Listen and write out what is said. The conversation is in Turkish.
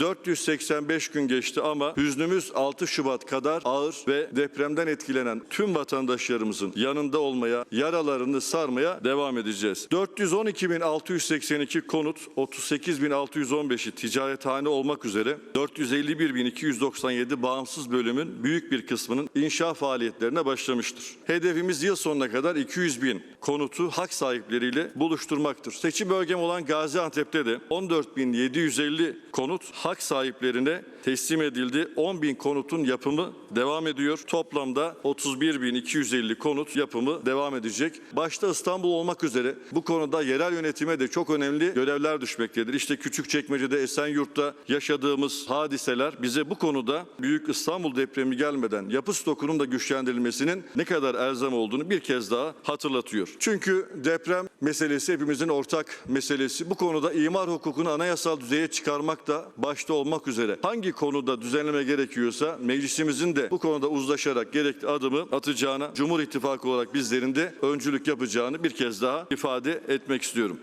485 gün geçti ama hüznümüz 6 Şubat kadar ağır ve depremden etkilenen tüm vatandaşlarımızın yanında olmaya, yaralarını sarmaya devam edeceğiz. 412.682 konut, 38.615'i ticarethane olmak üzere 451.297 bağımsız bölümün büyük bir kısmının inşa faaliyetlerine başlamıştır. Hedefimiz yıl sonuna kadar 200 bin konutu hak sahipleriyle buluşturmaktır. Seçim bölgem olan Gaziantep'te de 14.750 konut hak sahiplerine teslim edildi. 10 bin konutun yapımı devam ediyor. Toplamda 31.250 konut yapımı devam edecek. Başta İstanbul olmak üzere bu konuda yerel yönetime de çok önemli görevler düşmektedir. İşte Küçükçekmece'de Esenyurt'ta yaşadığımız hadiseler bize bu konuda Büyük İstanbul depremi gelmeden yapı stokunun da güçlendirilmesinin ne kadar elzem olduğunu bir kez daha hatırlatıyor. Çünkü deprem meselesi hepimizin ortak meselesi. Bu konuda imar hukukunu anayasal düzeye çıkarmak da başta olmak üzere hangi konuda düzenleme gerekiyorsa meclisimizin de bu konuda uzlaşarak gerekli adımı atacağına Cumhur İttifakı olarak bizlerin de öncülük yapacağını bir kez daha ifade etmek istiyorum.